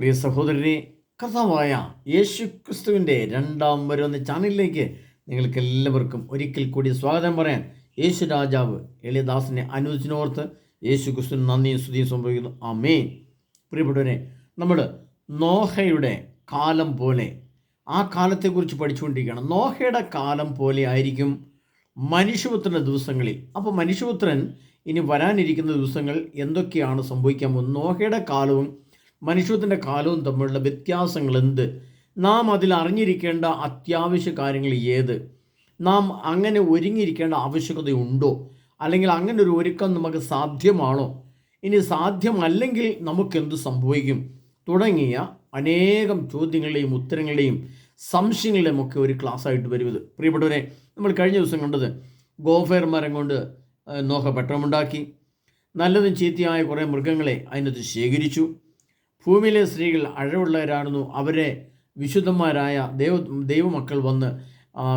പ്രിയ സഹോദരനെ കർത്താവായ യേശു ക്രിസ്തുവിന്റെ രണ്ടാം വരുന്ന ചാനലിലേക്ക് നിങ്ങൾക്ക് എല്ലാവർക്കും ഒരിക്കൽ കൂടി സ്വാഗതം പറയാൻ യേശു രാജാവ് എളിയദാസിനെ അനുവദിച്ചിനോർത്ത് യേശു ക്രിസ്തുവിന് നന്ദിയും സ്തുതിയും സംഭവിക്കുന്നു. ആമേൻ. പ്രിയപ്പെട്ടവരെ നമ്മൾ നോഹയുടെ കാലം പോലെ ആ കാലത്തെക്കുറിച്ച് പഠിച്ചുകൊണ്ടിരിക്കുകയാണ്. നോഹയുടെ കാലം പോലെ ആയിരിക്കും മനുഷ്യപുത്രന്റെ ദിവസങ്ങളിൽ. അപ്പോൾ മനുഷ്യപുത്രൻ ഇനി വരാനിരിക്കുന്ന ദിവസങ്ങൾ എന്തൊക്കെയാണ് സംഭവിക്കാൻ പോകുന്നത്? നോഹയുടെ കാലവും മനുഷ്യത്തിന്റെ കാലവും തമ്മിലുള്ള വ്യത്യാസങ്ങൾ എന്ത് നാം അതിൽ അറിഞ്ഞിരിക്കേണ്ട അത്യാവശ്യ കാര്യങ്ങൾ ഏത്? നാം അങ്ങനെ ഒരുങ്ങിയിരിക്കേണ്ട ആവശ്യകതയുണ്ടോ അല്ലെങ്കിൽ അങ്ങനെ ഒരു ഒരുക്കം നമുക്ക് സാധ്യമാണോ? ഇനി സാധ്യമല്ലെങ്കിൽ നമുക്കെന്ത് സംഭവിക്കും? തുടങ്ങിയ അനേകം ചോദ്യങ്ങളുടെയും ഉത്തരങ്ങളുടെയും സംശയങ്ങളുടെയും ഒക്കെ ഒരു ക്ലാസ് ആയിട്ട് വരും പ്രിയപ്പെട്ടവരെ നമ്മൾ കഴിഞ്ഞ ദിവസം കണ്ടത് ഗോഫയർ മരം കൊണ്ട് നോക്ക നോഹ പെട്ടമുണ്ടാക്കി നല്ലതും ചീത്തയായ കുറേ മൃഗങ്ങളെ അതിനകത്ത് ശേഖരിച്ചു. ഭൂമിയിലെ സ്ത്രീകൾ അഴവുള്ളവരാണെന്നു അവരെ വിശുദ്ധന്മാരായ ദൈവ ദൈവമക്കൾ വന്ന്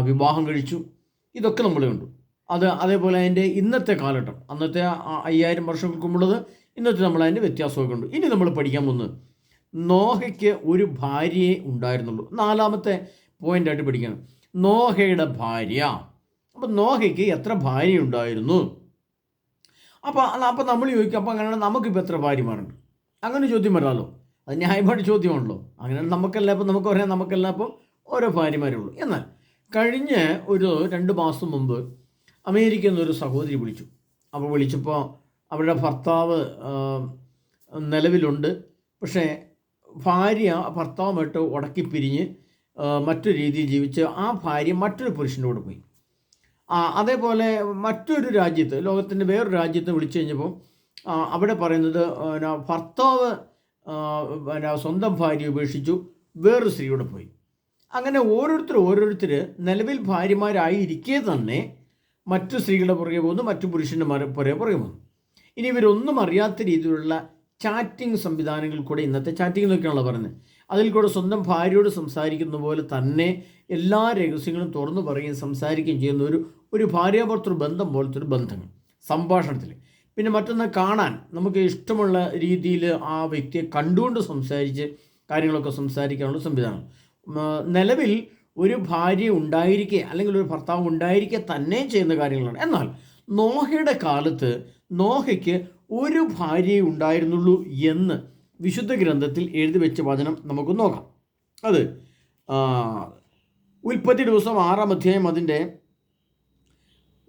വിവാഹം കഴിച്ചു. ഇതൊക്കെ നമ്മൾ കണ്ടു. അത് അതേപോലെ അതിന്റെ ഇന്നത്തെ കാലഘട്ടം. അന്നത്തെ അയ്യായിരം വർഷങ്ങൾക്ക് മുമ്പുള്ളത് ഇന്നത്തെ നമ്മൾ അതിന്റെ വ്യത്യാസമൊക്കെ ഉണ്ട് ഇനി നമ്മൾ പഠിക്കാൻ പോകുന്നത് നോഹയ്ക്ക് ഒരു ഭാര്യയെ ഉണ്ടായിരുന്നുള്ളൂ. നാലാമത്തെ പോയിന്റായിട്ട് പഠിക്കണം. നോഹയുടെ ഭാര്യ. അപ്പം നോഹയ്ക്ക് എത്ര ഭാര്യ ഉണ്ടായിരുന്നു? അപ്പോൾ അപ്പം നമ്മൾ ചോദിക്കും അപ്പം അങ്ങനെ നമുക്കിപ്പോൾ എത്ര ഭാര്യമാരുണ്ട്? അങ്ങനെ ചോദ്യം വരാമല്ലോ അത് ന്യായമായിട്ട് ചോദ്യമാണല്ലോ. അങ്ങനെ നമുക്കല്ല ഇപ്പം നമുക്ക് പറയാം നമുക്കല്ല ഇപ്പം ഓരോ ഭാര്യമാരേ ഉള്ളൂ എന്നാൽ കഴിഞ്ഞ ഒരു രണ്ട് മാസം മുമ്പ് അമേരിക്കയിൽ നിന്നൊരു സഹോദരി വിളിച്ചു. അപ്പോൾ വിളിച്ചപ്പോൾ അവരുടെ ഭർത്താവ് നിലവിലുണ്ട്. പക്ഷേ ഭാര്യ ഭർത്താവുമായിട്ട് ഉടക്കി പിരിഞ്ഞ് മറ്റൊരു രീതിയിൽ ജീവിച്ച് ആ ഭാര്യ മറ്റൊരു പുരുഷന്റെ കൂടെ പോയി അതേപോലെ മറ്റൊരു രാജ്യത്ത് ലോകത്തിന്റെ വേറൊരു രാജ്യത്ത് വിളിച്ചു കഴിഞ്ഞപ്പോൾ അവിടെ പറയുന്നത് ഭർത്താവ് പിന്നെ സ്വന്തം ഭാര്യ ഉപേക്ഷിച്ചു വേറൊരു സ്ത്രീയോടെ പോയി. അങ്ങനെ ഓരോരുത്തർ ഓരോരുത്തർ നിലവിൽ ഭാര്യമാരായിരിക്കെ തന്നെ മറ്റു സ്ത്രീകളുടെ പുറകെ പോകുന്നു മറ്റു പുരുഷന്മാരെ പുറകെ പുറകെ പോകുന്നു. ഇനി ഇവരൊന്നും അറിയാത്ത രീതിയിലുള്ള ചാറ്റിംഗ് സംവിധാനങ്ങൾ കൂടെ ഇന്നത്തെ ചാറ്റിംഗ് എന്നൊക്കെയാണല്ലോ പറയുന്നത്. അതിൽ കൂടെ സ്വന്തം ഭാര്യയോട് സംസാരിക്കുന്ന പോലെ തന്നെ എല്ലാ രഹസ്യങ്ങളും തുറന്നു പറയുകയും സംസാരിക്കുകയും ചെയ്യുന്ന ഒരു ഒരു ഭാര്യാഭർത്തൃ ബന്ധം പോലത്തെ ഒരു ബന്ധങ്ങൾ സംഭാഷണത്തിൽ പിന്നെ മറ്റൊന്ന് കാണാൻ നമുക്ക് ഇഷ്ടമുള്ള രീതിയിൽ ആ വ്യക്തിയെ കണ്ടുകൊണ്ട് സംസാരിച്ച് കാര്യങ്ങളൊക്കെ സംസാരിക്കാനുള്ള സംവിധാനം. നിലവിൽ ഒരു ഭാര്യ ഉണ്ടായിരിക്കെ അല്ലെങ്കിൽ ഒരു ഭർത്താവ് ഉണ്ടായിരിക്കെ തന്നെ ചെയ്യുന്ന കാര്യങ്ങളാണ്. എന്നാൽ നോഹയുടെ കാലത്ത് നോഹയ്ക്ക് ഒരു ഭാര്യയെ ഉണ്ടായിരുന്നുള്ളൂ എന്ന് വിശുദ്ധ ഗ്രന്ഥത്തിൽ എഴുതി വെച്ച വചനം നമുക്ക് നോക്കാം. അത് ഉൽപ്പത്തി ദിവസം ആറാം അധ്യായം അതിന്റെ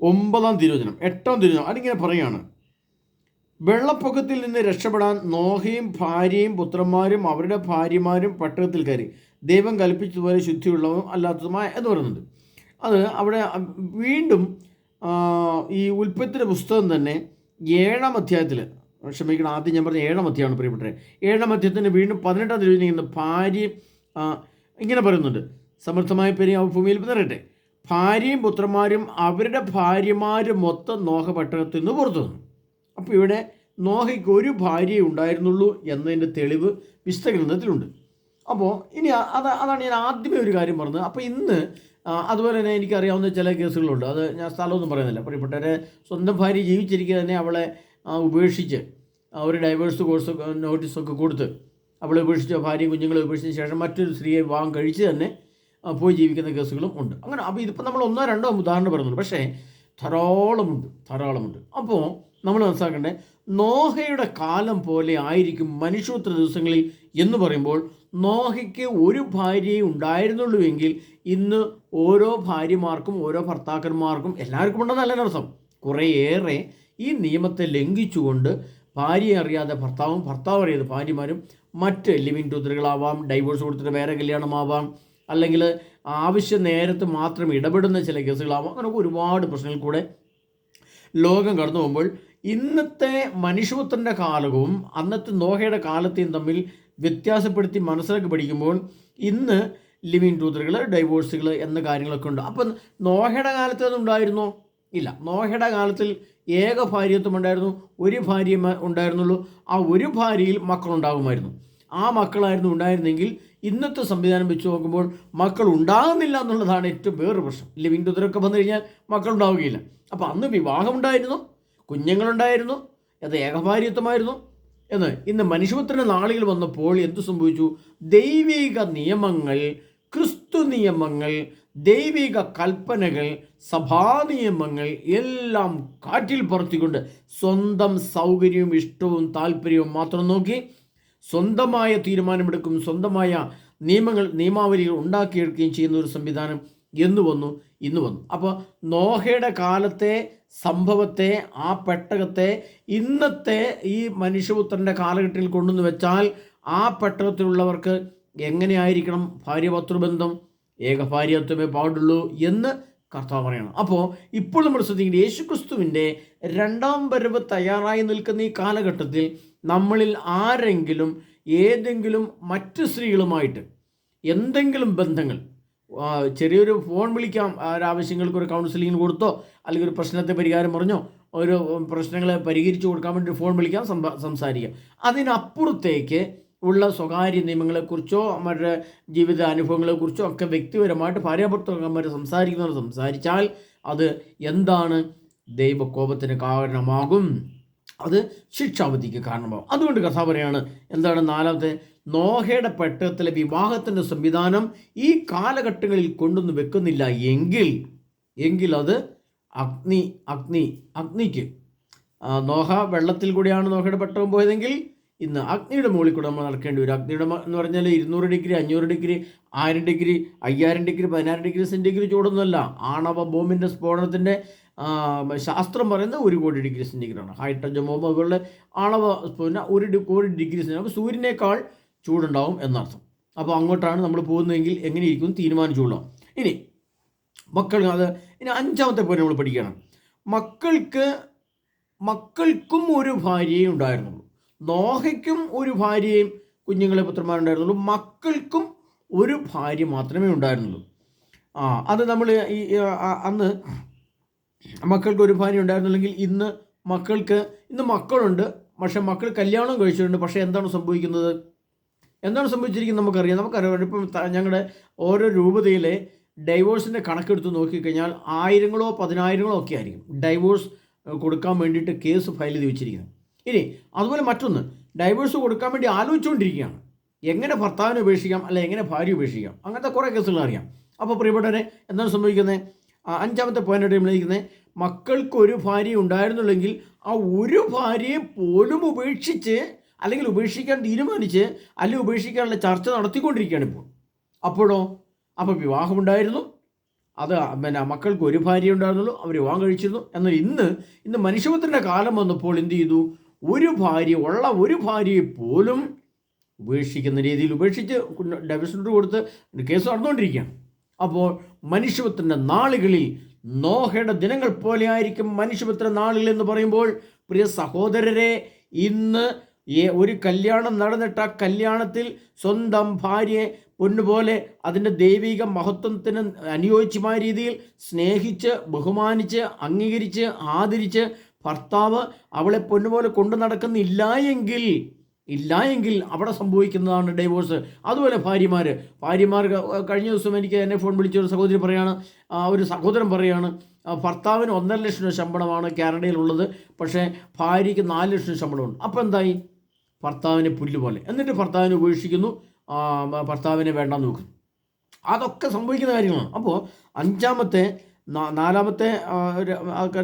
ഒമ്പതാം തിരുവചനം എട്ടാം തിരുവചനം അതിങ്ങനെ പറയാണ് വെള്ളപ്പൊക്കത്തിൽ നിന്ന് രക്ഷപ്പെടാൻ നോഹയും ഭാര്യയും പുത്രന്മാരും അവരുടെ ഭാര്യമാരും പട്ടണത്തിൽ കയറി. ദൈവം കൽപ്പിച്ചതുപോലെ ശുദ്ധിയുള്ളതും അല്ലാത്തതുമായ എന്ന് പറയുന്നുണ്ട്. അത് അവിടെ വീണ്ടും ഈ ഉൽപ്പത്തിന്റെ പുസ്തകം തന്നെ ഏഴാം അധ്യായത്തിൽ ക്ഷമിക്കണം ആദ്യം ഞാൻ പറഞ്ഞ ഏഴാം അധ്യായമാണ് പ്രിയപ്പെട്ടത് ഏഴാം അധ്യായത്തിന് വീണ്ടും പതിനെട്ടാം തീയതി ഭാര്യ ഭാര്യയും ഇങ്ങനെ പറയുന്നുണ്ട്. സമർത്ഥമായ പേര് ആ ഭൂമിയിൽ നിറയട്ടെ. ഭാര്യയും പുത്രന്മാരും അവരുടെ ഭാര്യമാരും മൊത്തം നോഹ പട്ടണത്തിൽ നിന്ന് പുറത്തു വന്നു അപ്പോൾ ഇവിടെ നോഹയ്ക്ക് ഒരു ഭാര്യയെ ഉണ്ടായിരുന്നുള്ളൂ എന്നതിന്റെ തെളിവ് വിശുദ്ധ ഗ്രന്ഥത്തിലുണ്ട് അപ്പോൾ ഇനി അത് അതാണ് ഞാൻ ആദ്യമേ ഒരു കാര്യം പറഞ്ഞത്. അപ്പോൾ ഇന്ന് അതുപോലെ തന്നെ എനിക്കറിയാവുന്ന ചില കേസുകളുണ്ട്. അത് ഞാൻ സ്ഥലമൊന്നും പറയുന്നില്ല. പ്രിയപ്പെട്ടവരെ സ്വന്തം ഭാര്യ ജീവിച്ചിരിക്കുക തന്നെ അവളെ ഉപേക്ഷിച്ച് ഒരു ഡൈവേഴ്സ് കോഴ്സ് നോട്ടീസൊക്കെ കൊടുത്ത് അവളെ ഉപേക്ഷിച്ച ഭാര്യയും കുഞ്ഞുങ്ങളെ ഉപേക്ഷിച്ച ശേഷം മറ്റൊരു സ്ത്രീയെ വിവാഹം കഴിച്ച് തന്നെ പോയി ജീവിക്കുന്ന കേസുകളും ഉണ്ട്. അങ്ങനെ അപ്പോൾ ഇതിപ്പോൾ നമ്മൾ ഒന്നോ രണ്ടോ ഉദാഹരണം പറയുന്നുള്ളൂ പക്ഷേ ധാരാളമുണ്ട് ധാരാളമുണ്ട്. അപ്പോൾ നമ്മൾ മനസ്സിലാക്കേണ്ടത് നോഹയുടെ കാലം പോലെ ആയിരിക്കും മനുഷ്യോത്ര ദിവസങ്ങളിൽ എന്ന് പറയുമ്പോൾ നോഹയ്ക്ക് ഒരു ഭാര്യയെ ഉണ്ടായിരുന്നുള്ളൂ എങ്കിൽ ഇന്ന് ഓരോ ഭാര്യമാർക്കും ഓരോ ഭർത്താക്കന്മാർക്കും എല്ലാവർക്കും ഉണ്ടെന്നല്ല അർത്ഥം കുറേയേറെ ഈ നിയമത്തെ ലംഘിച്ചുകൊണ്ട് ഭാര്യയെ അറിയാതെ ഭർത്താവും ഭർത്താവ് അറിയാതെ ഭാര്യമാരും മറ്റ് ലിവിങ് ടൂത്തറുകളാവാം ഡൈവോഴ്സ് കൊടുത്തിട്ട് വേറെ കല്യാണമാവാം അല്ലെങ്കിൽ ആവശ്യ നേരത്ത് മാത്രം ഇടപെടുന്ന ചില കേസുകളാവാം. അങ്ങനെ ഒരുപാട് പ്രശ്നങ്ങൾ കൂടെ ലോകം കടന്നു പോകുമ്പോൾ ഇന്നത്തെ മനുഷ്യപുത്രന്റെ കാലവും അന്നത്തെ നോഹയുടെ കാലത്തെയും തമ്മിൽ വ്യത്യാസപ്പെടുത്തി മനസ്സിലാക്കി പഠിക്കുമ്പോൾ ഇന്ന് ലിവിങ് ടൂതറുകൾ ഡൈവോഴ്സുകൾ എന്ന കാര്യങ്ങളൊക്കെ ഉണ്ട്. അപ്പം നോഹയുടെ കാലത്ത് അതുണ്ടായിരുന്നോ? ഇല്ല. നോഹയുടെ കാലത്തിൽ ഏക ഭാര്യത്വം ഉണ്ടായിരുന്നു. ഒരു ഭാര്യ ഉണ്ടായിരുന്നുള്ളൂ. ആ ഒരു ഭാര്യയിൽ മക്കളുണ്ടാകുമായിരുന്നു. ആ മക്കളായിരുന്നു ഉണ്ടായിരുന്നെങ്കിൽ ഇന്നത്തെ സംവിധാനം വെച്ച് നോക്കുമ്പോൾ മക്കൾ ഉണ്ടാകുന്നില്ല എന്നുള്ളതാണ് ഏറ്റവും വേറൊരു പ്രശ്നം. ലിവിങ് ടൂത്തറൊക്കെ വന്നു കഴിഞ്ഞാൽ മക്കളുണ്ടാവുകയില്ല അപ്പോൾ അന്ന് വിവാഹം ഉണ്ടായിരുന്നു കുഞ്ഞുങ്ങളുണ്ടായിരുന്നു അത് ഏകഭാര്യത്വമായിരുന്നു എന്ന്. ഇന്ന് മനുഷ്യപുത്രന്റെ നാളുകൾ വന്നപ്പോൾ എന്തു സംഭവിച്ചു? ദൈവിക നിയമങ്ങൾ ക്രിസ്തു നിയമങ്ങൾ ദൈവിക കൽപ്പനകൾ സഭാ നിയമങ്ങൾ എല്ലാം കാറ്റിൽ പറത്തിക്കൊണ്ട് സ്വന്തം സൗകര്യവും ഇഷ്ടവും താല്പര്യവും മാത്രം നോക്കി സ്വന്തമായ തീരുമാനമെടുക്കും സ്വന്തമായ നിയമങ്ങൾ നിയമാവലികൾ ഉണ്ടാക്കിയെടുക്കുകയും ചെയ്യുന്ന ഒരു സംവിധാനം എന്നു വന്നു. ഇന്ന് വന്നു. അപ്പോൾ നോഹയുടെ കാലത്തെ സംഭവത്തെ ആ പെട്ടകത്തെ ഇന്നത്തെ ഈ മനുഷ്യപുത്രന്റെ കാലഘട്ടത്തിൽ കൊണ്ടുവന്ന് വെച്ചാൽ ആ പെട്ടകത്തിലുള്ളവർക്ക് എങ്ങനെയായിരിക്കണം ഏക ഭാര്യത്വമേ പാടുള്ളൂ എന്ന് കർത്താവ് പറയണം. അപ്പോൾ ഇപ്പോൾ നമ്മൾ ശ്രദ്ധിക്കുന്നത് യേശുക്രിസ്തുവിന്റെ രണ്ടാം വരവ് തയ്യാറായി നിൽക്കുന്ന ഈ കാലഘട്ടത്തിൽ നമ്മളിൽ ആരെങ്കിലും ഏതെങ്കിലും മറ്റ് സ്ത്രീകളുമായിട്ട് എന്തെങ്കിലും ബന്ധങ്ങൾ ചെറിയൊരു ഫോൺ വിളിക്കാം. ആവശ്യങ്ങൾക്ക് ഒരു കൗൺസിലിംഗ് കൊടുത്തോ അല്ലെങ്കിൽ ഒരു പ്രശ്നത്തെ പരിഹാരം പറഞ്ഞോ ഒരു പ്രശ്നങ്ങളെ പരിഹരിച്ചു കൊടുക്കാൻ വേണ്ടി ഫോൺ വിളിക്കാം സംസാരിക്കാം. അതിനപ്പുറത്തേക്ക് ഉള്ള സ്വകാര്യ നിയമങ്ങളെക്കുറിച്ചോ അവരുടെ ജീവിത അനുഭവങ്ങളെക്കുറിച്ചോ ഒക്കെ വ്യക്തിപരമായിട്ട് ഭാര്യാഭർത്തകന്മാർ സംസാരിക്കുന്നവർ സംസാരിച്ചാൽ അത് എന്താണ് ദൈവകോപത്തിന് കാരണമാകും. അത് ശിക്ഷാവധിക്ക് കാരണമാകും അതുകൊണ്ട് കഥ പറയാണ് എന്താണ് നാലാമത്തെ? നോഹയുടെ പെട്ടകത്തിലെ വിവാഹത്തിന്റെ സംവിധാനം ഈ കാലഘട്ടങ്ങളിൽ കൊണ്ടുവന്ന് വെക്കുന്നില്ല എങ്കിൽ എങ്കിൽ അത് അഗ്നി അഗ്നി അഗ്നിക്ക്. നോഹ വെള്ളത്തിൽ കൂടിയാണ് നോഹയുടെ പെട്ടകം പോയതെങ്കിൽ ഇന്ന് അഗ്നിയുടെ മുകളിൽ കൂടെ നമ്മൾ നടക്കേണ്ടി വരും. അഗ്നിയുടെ എന്ന് പറഞ്ഞാൽ ഇരുന്നൂറ് ഡിഗ്രി അഞ്ഞൂറ് ഡിഗ്രി ആയിരം ഡിഗ്രി അയ്യായിരം ഡിഗ്രി പതിനായിരം ഡിഗ്രി സെന്റിഗ്രി ചൂടൊന്നുമല്ല. ആണവ ബോംബിന്റെ സ്ഫോടനത്തിന്റെ ശാസ്ത്രം പറയുന്നത് ഒരു കോടി ഡിഗ്രി സെന്റിഗ്രേഡാണ് ഹൈഡ്രജൻ ബോംബ് അതുപോലെ ആണവ പിന്നെ ഒരു കോടി ഡിഗ്രി സെന്റിഗ്രേഡ് സൂര്യനേക്കാൾ ചൂടുണ്ടാവും എന്നർത്ഥം. അപ്പോൾ അങ്ങോട്ടാണ് നമ്മൾ പോകുന്നതെങ്കിൽ എങ്ങനെ ഇരിക്കും തീരുമാനിച്ചുകൊള്ളാം. ഇനി മക്കൾ അത് ഇനി അഞ്ചാമത്തെ പോയിന്റ് നമ്മൾ പഠിക്കണം മക്കൾക്ക് മക്കൾക്കും ഒരു ഭാര്യയും ഉണ്ടായിരുന്നുള്ളൂ. നോഹയ്ക്കും ഒരു ഭാര്യയും കുഞ്ഞുങ്ങളെ പുത്രന്മാരുണ്ടായിരുന്നുള്ളൂ. മക്കൾക്കും ഒരു ഭാര്യ മാത്രമേ ഉണ്ടായിരുന്നുള്ളൂ. ആ അത് നമ്മൾ ഈ അന്ന് മക്കൾക്ക് ഒരു ഭാര്യ ഉണ്ടായിരുന്നില്ലെങ്കിൽ ഇന്ന് മക്കൾക്ക് ഇന്ന് മക്കളുണ്ട് പക്ഷെ മക്കൾ കല്യാണം കഴിച്ചിട്ടുണ്ട്. പക്ഷേ എന്താണ് സംഭവിക്കുന്നത്? എന്താണ് സംഭവിച്ചിരിക്കുന്നത് നമുക്കറിയാം. നമുക്കറിയാം. ഇപ്പം ഞങ്ങളുടെ ഓരോ രൂപതയിലെ ഡൈവോഴ്സിന്റെ കണക്കെടുത്ത് നോക്കിക്കഴിഞ്ഞാൽ ആയിരങ്ങളോ പതിനായിരങ്ങളോ ഒക്കെ ആയിരിക്കും ഡൈവോഴ്സ് കൊടുക്കാൻ വേണ്ടിയിട്ട് കേസ് ഫയൽ ചെയ്ത് വെച്ചിരിക്കുന്നത്. ഇനി അതുപോലെ മറ്റൊന്ന് ഡൈവോഴ്സ് കൊടുക്കാൻ വേണ്ടി ആലോചിച്ചുകൊണ്ടിരിക്കുകയാണ്. എങ്ങനെ ഭർത്താവിനെ ഉപേക്ഷിക്കാം? അല്ലെ എങ്ങനെ ഭാര്യ ഉപേക്ഷിക്കാം? അങ്ങനത്തെ കുറേ കേസുകൾ അറിയാം. അപ്പോൾ പ്രിയപ്പെട്ടവരെ എന്താണ് സംഭവിക്കുന്നത്? അഞ്ചാമത്തെ പോയിന്റ് നമ്മളിരിക്കുന്നത് മക്കൾക്ക് ഒരു ഭാര്യ ഉണ്ടായിരുന്നുള്ളെങ്കിൽ ആ ഒരു ഭാര്യയെ പോലും ഉപേക്ഷിച്ച് അല്ലെങ്കിൽ ഉപേക്ഷിക്കാൻ തീരുമാനിച്ച് അല്ലെങ്കിൽ ഉപേക്ഷിക്കാനുള്ള ചർച്ച നടത്തിക്കൊണ്ടിരിക്കുകയാണ് ഇപ്പോൾ. അപ്പോഴോ? അപ്പോൾ വിവാഹമുണ്ടായിരുന്നു. അത് പിന്നെ മക്കൾക്ക് ഒരു ഭാര്യ ഉണ്ടായിരുന്നുള്ളൂ. അവർ വിവാഹം കഴിച്ചിരുന്നു. എന്നാൽ ഇന്ന് ഇന്ന് മനുഷ്യപുത്രന്റെ കാലം വന്നപ്പോൾ എന്ത് ചെയ്തു? ഒരു ഭാര്യ ഉള്ള ഒരു ഭാര്യയെ പോലും ഉപേക്ഷിക്കുന്ന രീതിയിൽ ഉപേക്ഷിച്ച് ഡൈവേഴ്സിനോട് കൊടുത്ത് കേസ് നടന്നുകൊണ്ടിരിക്കുകയാണ്. അപ്പോൾ മനുഷ്യപുത്രന്റെ നാളുകളിൽ നോഹയുടെ ദിനങ്ങൾ പോലെ ആയിരിക്കും മനുഷ്യപുത്ര നാളുകൾ എന്ന് പറയുമ്പോൾ. പ്രിയ സഹോദരരെ ഇന്ന് ഒരു കല്യാണം നടന്നിട്ട് ആ കല്യാണത്തിൽ സ്വന്തം ഭാര്യയെ പൊന്നുപോലെ അതിന്റെ ദൈവിക മഹത്വത്തിന് അനുയോജ്യമായ രീതിയിൽ സ്നേഹിച്ച് ബഹുമാനിച്ച് അംഗീകരിച്ച് ആദരിച്ച് ഭർത്താവ് അവളെ പൊന്നുപോലെ കൊണ്ടു നടക്കുന്നില്ല എങ്കിൽ ഇല്ല എങ്കിൽ അവിടെ സംഭവിക്കുന്നതാണ് ഡൈവോഴ്സ് അതുപോലെ ഭാര്യമാർ ഭാര്യമാർ കഴിഞ്ഞ ദിവസം എനിക്ക് എന്നെ ഫോൺ വിളിച്ച ഒരു സഹോദരി പറയാണ് ഒരു സഹോദരൻ പറയാണ് ഭർത്താവിന് ഒന്നര ലക്ഷം രൂപ ശമ്പളമാണ് കാനഡയിലുള്ളത് പക്ഷേ ഭാര്യയ്ക്ക് നാല് ലക്ഷം ശമ്പളമുണ്ട്. അപ്പോൾ എന്തായി? ഭർത്താവിനെ പുല്ല് പോലെ എന്നിട്ട് ഭർത്താവിനെ ഉപേക്ഷിക്കുന്നു. ഭർത്താവിനെ വേണ്ടാന്ന് നോക്കുന്നു. അതൊക്കെ സംഭവിക്കുന്ന കാര്യങ്ങളാണ്. അപ്പോൾ അഞ്ചാമത്തെ നാലാമത്തെ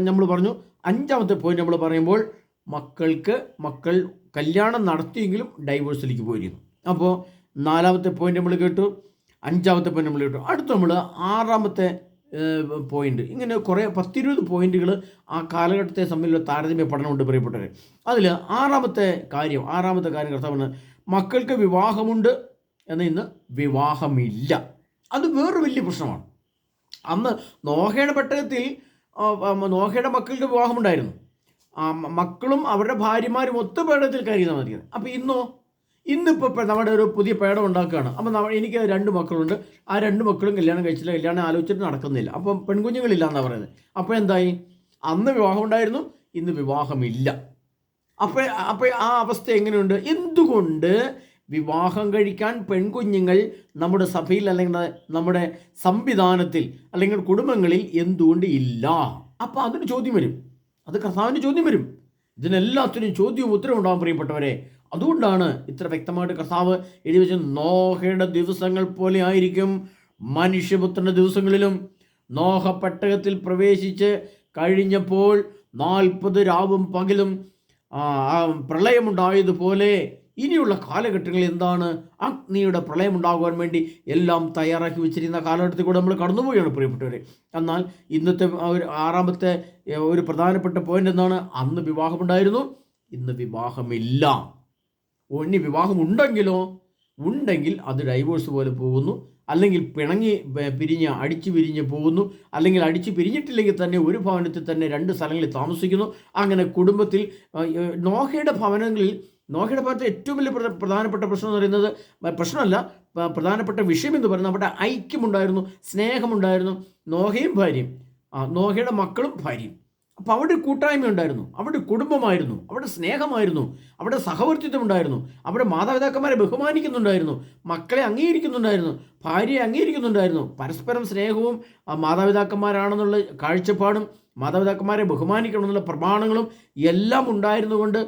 നമ്മൾ പറഞ്ഞു അഞ്ചാമത്തെ പോയിന്റ് നമ്മൾ പറയുമ്പോൾ മക്കൾക്ക് മക്കൾ കല്യാണം നടത്തിയെങ്കിലും ഡൈവോഴ്സിലേക്ക് പോയിരുന്നു അപ്പോൾ നാലാമത്തെ പോയിന്റ് നമ്മൾ കേട്ടു അഞ്ചാമത്തെ പോയിന്റ് നമ്മൾ കേട്ടു. അടുത്ത നമ്മൾ ആറാമത്തെ പോയിന്റ് ഇങ്ങനെ കുറേ പത്തിരുപത് പോയിന്റുകൾ ആ കാലഘട്ടത്തെ തമ്മിലുള്ള താരതമ്യ പഠനമുണ്ട് പ്രിയപ്പെട്ടവരെ. അതിൽ ആറാമത്തെ കാര്യം ആറാമത്തെ കാര്യം കർത്താവാണ് മക്കൾക്ക് വിവാഹമുണ്ട് എന്ന ഇന്ന് വിവാഹമില്ല. അത് വേറൊരു വലിയ പ്രശ്നമാണ്. അന്ന് നോഹയുടെ പെട്ടകത്തിൽ നോഹയുടെ മക്കൾക്ക് വിവാഹമുണ്ടായിരുന്നു. മക്കളും അവരുടെ ഭാര്യമാരും ഒത്ത പേടത്തിൽ കയറിയാൽ മതി. അപ്പോൾ ഇന്നോ? ഇന്നിപ്പോൾ നമ്മുടെ ഒരു പുതിയ പേടം ഉണ്ടാക്കുകയാണ്. അപ്പം നമ്മൾ എനിക്ക് രണ്ട് മക്കളുണ്ട്. ആ രണ്ട് മക്കളും കല്യാണം കഴിച്ചില്ല കല്യാണം ആലോചിച്ചിട്ട് നടക്കുന്നില്ല. അപ്പം പെൺകുഞ്ഞുങ്ങളില്ല എന്നാണ് പറയുന്നത്. അപ്പോൾ എന്തായി? അന്ന് വിവാഹം ഉണ്ടായിരുന്നു. ഇന്ന് വിവാഹമില്ല. അപ്പോൾ അപ്പോൾ ആ അവസ്ഥ എങ്ങനെയുണ്ട്? എന്തുകൊണ്ട് വിവാഹം കഴിക്കാൻ പെൺകുഞ്ഞുങ്ങൾ നമ്മുടെ സഭയിൽ അല്ലെങ്കിൽ നമ്മുടെ സംവിധാനത്തിൽ അല്ലെങ്കിൽ കുടുംബങ്ങളിൽ എന്തുകൊണ്ട് ഇല്ല? അപ്പോൾ അതിന് ചോദ്യം വരും. അത് കർത്താവിന് ചോദ്യം വരും. ഇതിനെല്ലാത്തിനും ചോദ്യവും ഉത്തരവും ഉണ്ടാകും പ്രിയപ്പെട്ടവരെ അതുകൊണ്ടാണ് ഇത്ര വ്യക്തമായിട്ട് കർത്താവ് എഴുതി വെച്ച നോഹയുടെ ദിവസങ്ങൾ പോലെ ആയിരിക്കും മനുഷ്യപുത്രന്റെ ദിവസങ്ങളിലും. നോഹ പെട്ടകത്തിൽ പ്രവേശിച്ച് കഴിഞ്ഞപ്പോൾ നാൽപ്പത് രാവും പകലും പ്രളയമുണ്ടായതുപോലെ ഇനിയുള്ള കാലഘട്ടങ്ങളിൽ എന്താണ് അഗ്നിയുടെ പ്രളയം പ്രളയമുണ്ടാകുവാൻ വേണ്ടി എല്ലാം തയ്യാറാക്കി വെച്ചിരുന്ന കാലഘട്ടത്തിൽ കൂടെ നമ്മൾ കടന്നുപോവുകയാണ് പ്രിയപ്പെട്ടവരെ. എന്നാൽ ഇന്നത്തെ ഒരു ആറാമത്തെ ഒരു പ്രധാനപ്പെട്ട പോയിന്റ് എന്താണ്? അന്ന് വിവാഹമുണ്ടായിരുന്നു ഇന്ന് വിവാഹമില്ല. ഇനി വിവാഹമുണ്ടെങ്കിലോ? ഉണ്ടെങ്കിൽ അത് ഡൈവോഴ്സ് പോലെ പോകുന്നു. അല്ലെങ്കിൽ പിണങ്ങി പിരിഞ്ഞ് അടിച്ചു പിരിഞ്ഞ് പോകുന്നു. അല്ലെങ്കിൽ അടിച്ചു പിരിഞ്ഞിട്ടില്ലെങ്കിൽ തന്നെ ഒരു ഭവനത്തിൽ തന്നെ രണ്ട് സ്ഥലങ്ങളിൽ താമസിക്കുന്നു. അങ്ങനെ കുടുംബത്തിൽ നോഹയുടെ ഭവനങ്ങളിൽ നോഹയുടെ ഭാഗത്ത് ഏറ്റവും വലിയ പ്രധ- പ്രധാനപ്പെട്ട പ്രശ്നം എന്ന് പറയുന്നത് പ്രശ്നമല്ല പ്രധാനപ്പെട്ട വിഷയം എന്ന് പറയുന്നത് അവിടെ ഐക്യമുണ്ടായിരുന്നു സ്നേഹമുണ്ടായിരുന്നു നോഹയും ഭാര്യയും. ആ നോഹയുടെ മക്കളും ഭാര്യയും. അപ്പോൾ അവിടെ കൂട്ടായ്മ ഉണ്ടായിരുന്നു അവിടെ കുടുംബമായിരുന്നു അവിടെ സ്നേഹമായിരുന്നു അവിടെ സഹവർത്തിത്വം ഉണ്ടായിരുന്നു അവിടെ മാതാപിതാക്കന്മാരെ ബഹുമാനിക്കുന്നുണ്ടായിരുന്നു മക്കളെ അംഗീകരിക്കുന്നുണ്ടായിരുന്നു ഭാര്യയെ അംഗീകരിക്കുന്നുണ്ടായിരുന്നു പരസ്പരം സ്നേഹവും മാതാപിതാക്കന്മാരാണെന്നുള്ള കാഴ്ചപ്പാടും മാതാപിതാക്കന്മാരെ ബഹുമാനിക്കണമെന്നുള്ള പ്രമാണങ്ങളും എല്ലാം ഉണ്ടായിരുന്നുകൊണ്ട്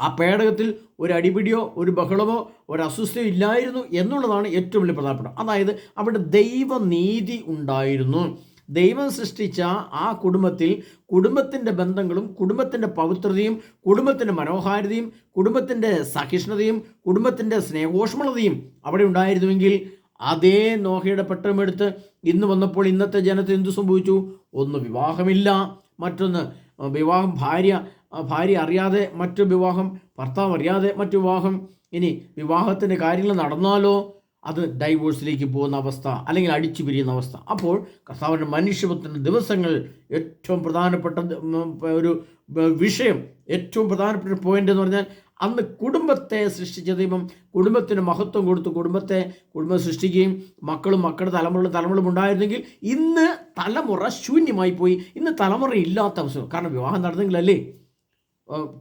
ആ പേടകത്തിൽ ഒരു അടിപിടിയോ ഒരു ബഹളമോ ഒരു അസ്വസ്ഥയോ ഇല്ലായിരുന്നു എന്നുള്ളതാണ് ഏറ്റവും വലിയ പ്രധാനപ്പെട്ട. അതായത് അവിടെ ദൈവനീതി ഉണ്ടായിരുന്നു. ദൈവം സൃഷ്ടിച്ച ആ കുടുംബത്തിൽ കുടുംബത്തിന്റെ ബന്ധങ്ങളും കുടുംബത്തിന്റെ പവിത്രതയും കുടുംബത്തിന്റെ മനോഹാരിതയും കുടുംബത്തിന്റെ സഹിഷ്ണുതയും കുടുംബത്തിന്റെ സ്നേഹോഷ്മളതയും അവിടെ ഉണ്ടായിരുന്നുവെങ്കിൽ അതേ നോഹയുടെ പെട്ടമെടുത്ത് ഇന്ന് വന്നപ്പോൾ ഇന്നത്തെ ജനത്തിന് എന്തു സംഭവിച്ചു? ഒന്ന് വിവാഹമില്ല. മറ്റൊന്ന് വിവാഹം ഭാര്യ ഭാര്യ അറിയാതെ മറ്റു വിവാഹം ഭർത്താവ് അറിയാതെ മറ്റു വിവാഹം. ഇനി വിവാഹത്തിന്റെ കാര്യങ്ങൾ നടന്നാലോ? അത് ഡൈവോഴ്സിലേക്ക് പോകുന്ന അവസ്ഥ അല്ലെങ്കിൽ അടിച്ചു പിരിയുന്ന അവസ്ഥ. അപ്പോൾ കർത്താവിന്റെ മനുഷ്യപുത്രന്റെ ദിവസങ്ങൾ ഏറ്റവും പ്രധാനപ്പെട്ട ഒരു വിഷയം ഏറ്റവും പ്രധാനപ്പെട്ട പോയിന്റ് എന്ന് പറഞ്ഞാൽ അന്ന് കുടുംബത്തെ സൃഷ്ടിച്ച ദൈവം കുടുംബത്തിന് മഹത്വം കൊടുത്തു കുടുംബത്തെ കുടുംബം സൃഷ്ടിക്കുകയും മക്കളും മക്കളുടെ തലമുറകളും തലമുറയും ഉണ്ടായിരുന്നെങ്കിൽ ഇന്ന് തലമുറ ശൂന്യമായി പോയി. ഇന്ന് തലമുറ ഇല്ലാത്ത അവസ്ഥ. കാരണം വിവാഹം നടന്നെങ്കിലല്ലേ?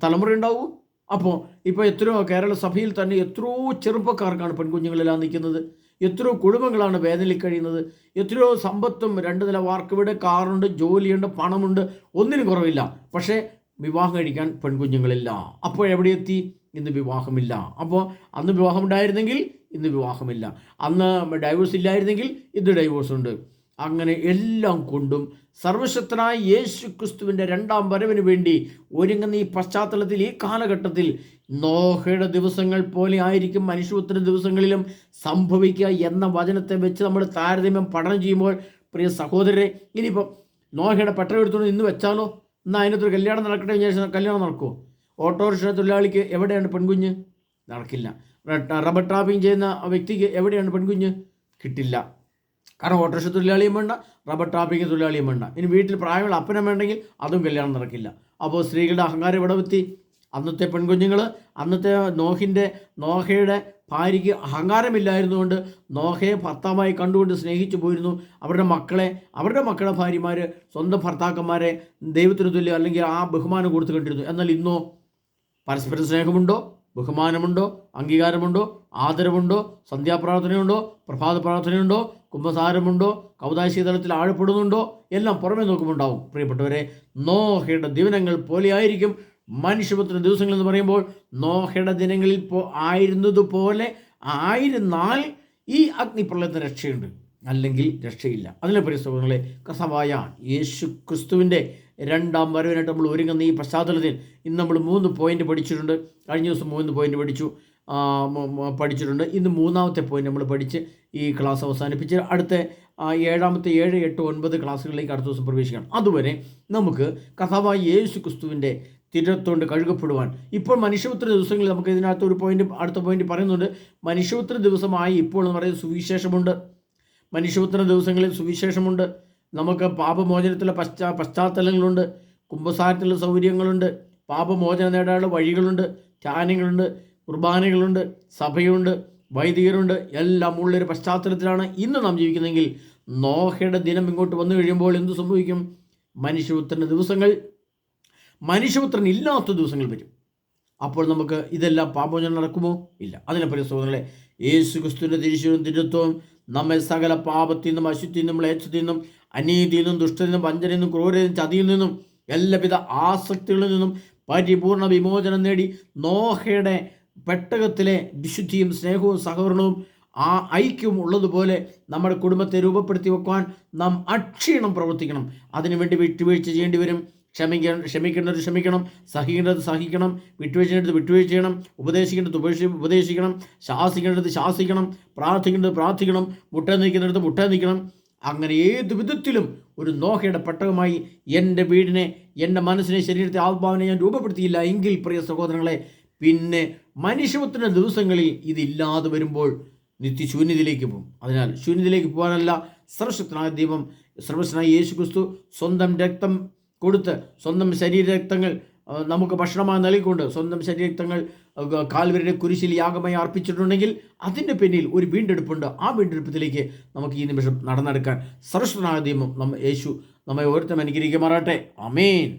തലമുറ ഉണ്ടാവൂ. അപ്പോൾ ഇപ്പോൾ എത്രയോ കേരള സഭയിൽ തന്നെ എത്രയോ ചെറുപ്പക്കാർക്കാണ് പെൺകുഞ്ഞുങ്ങളെല്ലാം നിൽക്കുന്നത്. എത്രയോ കുടുംബങ്ങളാണ് വേദനയിൽ കഴിയുന്നത്. എത്രയോ സമ്പത്തും രണ്ട് നില വാർക്കവിടെ കാറുണ്ട് ജോലിയുണ്ട് പണമുണ്ട്. ഒന്നിനും കുറവില്ല. പക്ഷേ വിവാഹം കഴിക്കാൻ പെൺകുഞ്ഞുങ്ങളില്ല. അപ്പോൾ എവിടെ എത്തി? ഇന്ന് വിവാഹമില്ല. അപ്പോൾ അന്ന് വിവാഹം ഉണ്ടായിരുന്നെങ്കിൽ ഇന്ന് വിവാഹമില്ല. അന്ന് ഡൈവോഴ്സ് ഇല്ലായിരുന്നെങ്കിൽ ഇന്ന് ഡൈവോഴ്സ് ഉണ്ട്. അങ്ങനെ എല്ലാം കൊണ്ടും സർവശക്തനായ യേശു ക്രിസ്തുവിന്റെ രണ്ടാം വരവിന് വേണ്ടി ഒരുങ്ങുന്ന ഈ പശ്ചാത്തലത്തിൽ ഈ കാലഘട്ടത്തിൽ നോഹയുടെ ദിവസങ്ങൾ പോലെ ആയിരിക്കും മനുഷ്യപുത്ര ദിവസങ്ങളിലും സംഭവിക്കുക എന്ന വചനത്തെ വെച്ച് നമ്മൾ താരതമ്യം പഠനം ചെയ്യുമ്പോൾ പ്രിയ സഹോദരരെ ഇനിയിപ്പം നോഹയുടെ പെട്രോൾ എടുത്തുകൊണ്ട് ഇന്ന് വെച്ചാലോ? എന്നാൽ അതിനകത്തൊരു കല്യാണം നടക്കട്ടെ വിചാരിച്ചാൽ കല്യാണം നടക്കുമോ ഓട്ടോറിക്ഷ തൊഴിലാളിക്ക് എവിടെയാണ് പെൺകുഞ്ഞ്? നടക്കില്ല. റബ്ബർ ട്രാപ്പിംഗ് ചെയ്യുന്ന വ്യക്തിക്ക് എവിടെയാണ് പെൺകുഞ്ഞ്? കിട്ടില്ല. കാരണം ഓട്ടോറിക്ഷ തൊഴിലാളിയും വേണ്ട റബ്ബർ ടാപ്പിംഗ് തൊഴിലാളിയും വേണ്ട. ഇനി വീട്ടിൽ പ്രായമുള്ള അപ്പനം വേണ്ടെങ്കിൽ അതും കല്യാണം നടക്കില്ല. അപ്പോൾ സ്ത്രീകളുടെ അഹങ്കാരം ഇവിടെ എത്തി? അന്നത്തെ പെൺകുഞ്ഞുങ്ങൾ അന്നത്തെ നോഹിന്റെ നോഹയുടെ ഭാര്യയ്ക്ക് അഹങ്കാരമില്ലായിരുന്നുകൊണ്ട് നോഹയെ ഭർത്താവായി കണ്ടുകൊണ്ട് സ്നേഹിച്ചു പോയിരുന്നു. അവരുടെ മക്കളെ അവരുടെ മക്കളെ ഭാര്യമാർ സ്വന്തം ഭർത്താക്കന്മാരെ ദൈവത്തിന് തുല്യം അല്ലെങ്കിൽ ആ ബഹുമാനം കൊടുത്തു കണ്ടിരുന്നു. എന്നാൽ ഇന്നോ പരസ്പര സ്നേഹമുണ്ടോ? ബഹുമാനമുണ്ടോ? അംഗീകാരമുണ്ടോ? ആദരവുണ്ടോ? സന്ധ്യാപ്രാർത്ഥനയുണ്ടോ? പ്രഭാത പ്രാർത്ഥനയുണ്ടോ കുംഭസാരമുണ്ടോ? കൗതാശീതളത്തിൽ ആഴപ്പെടുന്നുണ്ടോ? എല്ലാം പുറമേ നോക്കുമുണ്ടാവും പ്രിയപ്പെട്ടവരെ നോഹയുടെ ദിവനങ്ങൾ പോലെയായിരിക്കും. മനുഷ്യപുത്ര ദിവസങ്ങൾ എന്ന് പറയുമ്പോൾ നോഹയുടെ ദിനങ്ങളിൽ പോ ആയിരുന്നതുപോലെ ആയിരുന്നാൽ ഈ അഗ്നിപ്രളയത്തിന് രക്ഷയുണ്ട്. അല്ലെങ്കിൽ രക്ഷയില്ല. അതിലെ പരിസ്ഥിതികളെ കസവായ യേശു ക്രിസ്തുവിന്റെ രണ്ടാം വരവിനായിട്ട് നമ്മൾ ഒരുങ്ങുന്ന ഈ പശ്ചാത്തലത്തിൽ ഇന്ന് നമ്മൾ മൂന്ന് പോയിന്റ് പഠിച്ചിട്ടുണ്ട്. കഴിഞ്ഞ ദിവസം മൂന്ന് പോയിന്റ് പഠിച്ചു. പഠിച്ചിട്ടുണ്ട്. ഇന്ന് മൂന്നാമത്തെ പോയിന്റ് നമ്മൾ പഠിച്ച് ഈ ക്ലാസ് അവസാനിപ്പിച്ച് അടുത്ത ഏഴാമത്തെ ഏഴ് എട്ട് ഒൻപത് ക്ലാസ്സുകളിലേക്ക് അടുത്ത ദിവസം പ്രവേശിക്കണം. അതുവരെ നമുക്ക് കഥാവായ യേശു ക്രിസ്തുവിന്റെ തിരത്തോണ്ട് കഴുകപ്പെടുവാൻ. ഇപ്പോൾ മനുഷ്യപുത്ര ദിവസങ്ങളിൽ നമുക്ക് ഇതിനകത്ത് ഒരു പോയിന്റ് അടുത്ത പോയിന്റ് പറയുന്നുണ്ട്. മനുഷ്യപുത്ര ദിവസമായി ഇപ്പോൾ എന്ന് പറയുന്നത് സുവിശേഷമുണ്ട്. മനുഷ്യപുത്ര ദിവസങ്ങളിൽ സുവിശേഷമുണ്ട്. നമുക്ക് പാപമോചനത്തിലെ പശ്ചാ പശ്ചാത്തലങ്ങളുണ്ട്. കുംഭസാരത്തിലുള്ള സൗകര്യങ്ങളുണ്ട്. പാപമോചനം നേടാനുള്ള വഴികളുണ്ട്. ധ്യാനങ്ങളുണ്ട്. കുർബാനകളുണ്ട്. സഭയുണ്ട്. വൈദികരുണ്ട്. എല്ലാം ഉള്ളൊരു പശ്ചാത്തലത്തിലാണ് ഇന്ന് നാം ജീവിക്കുന്നതെങ്കിൽ നോഹയുടെ ദിനം ഇങ്ങോട്ട് വന്നു കഴിയുമ്പോൾ എന്ത് സംഭവിക്കും? മനുഷ്യപുത്രന്റെ ദിവസങ്ങൾ മനുഷ്യപുത്രൻ ഇല്ലാത്ത ദിവസങ്ങൾ വരും. അപ്പോൾ നമുക്ക് ഇതെല്ലാം പാപമോചനം നടക്കുമോ? ഇല്ല. അതിനെ സുഹൃത്തുക്കളെ യേശു ക്രിസ്തുവിന്റെ തിരിച്ചും തിരുത്വം നമ്മെ സകല പാപത്തിൽ നിന്നും അശുദ്ധിയിൽ നിന്നും ലേച്ചത്തിൽ നിന്നും അനീതിയിൽ നിന്നും ദുഷ്ടത്തിൽ നിന്നും വഞ്ചനയിൽ നിന്നും ക്രൂരയിൽ നിന്നും ചതിയിൽ നിന്നും എല്ലാവിധ ആസക്തികളിൽ നിന്നും പരിപൂർണ വിമോചനം നേടി നോഹയുടെ പെട്ടകത്തിലെ വിശുദ്ധിയും സ്നേഹവും സഹകരണവും ആ ഐക്യവും ഉള്ളതുപോലെ നമ്മുടെ കുടുംബത്തെ രൂപപ്പെടുത്തി വെക്കുവാൻ നാം അക്ഷീണം പ്രവർത്തിക്കണം. അതിനുവേണ്ടി വിട്ടുവീഴ്ച ചെയ്യേണ്ടി വരും. ക്ഷമിക്കണം ക്ഷമിക്കേണ്ടത് ക്ഷമിക്കണം. സഹിക്കേണ്ടത് സഹിക്കണം. വിട്ടുവീഴ്ചേണ്ടത് വിട്ടുവീഴ്ച ചെയ്യണം. ഉപദേശിക്കേണ്ടത് ഉപേക്ഷ ഉപദേശിക്കണം. ശാസിക്കേണ്ടത് ശാസിക്കണം. പ്രാർത്ഥിക്കേണ്ടത് പ്രാർത്ഥിക്കണം. മുട്ട നീക്കുന്നിടത്ത് മുട്ട നിൽക്കണം. അങ്ങനെ ഏത് വിധത്തിലും ഒരു നോഹയുടെ പട്ടകമായി എന്റെ വീടിനെ എന്റെ മനസ്സിനെ ശരീരത്തെ ആത്മാവിനെ ഞാൻ രൂപപ്പെടുത്തിയില്ല. എങ്കിൽ പ്രിയ സഹോദരങ്ങളെ പിന്നെ മനുഷ്യത്വത്തിന്റെ ദിവസങ്ങളിൽ ഇതില്ലാതെ വരുമ്പോൾ നിത്യശൂന്യതയിലേക്ക് പോകും. അതിനാൽ ശൂന്യതയിലേക്ക് പോകാനല്ല സർവശക്തനായ ദൈവം സർവശനായ യേശു ക്രിസ്തു സ്വന്തം രക്തം കൊടുത്ത് സ്വന്തം ശരീരരക്തങ്ങൾ രക്തങ്ങൾ നമുക്ക് ഭക്ഷണമായി നൽകിക്കൊണ്ട് സ്വന്തം ശരീരരക്തങ്ങൾ ആ, കാൽവരിയുടെ കുരിശിൽ യാഗമായി അർപ്പിച്ചിട്ടുണ്ടെങ്കിൽ അതിന്റെ പിന്നിൽ ഒരു വീണ്ടെടുപ്പുണ്ട്. ആ വീണ്ടെടുപ്പത്തിലേക്ക് നമുക്ക് ഈ നിമിഷം നടന്നെടുക്കാൻ സർവശക്തനായ ദൈവം നമ്മ യേശു നമ്മെ ഓരോരുത്തരും അനുഗ്രഹിക്കുമാറാട്ടെ അമേൻ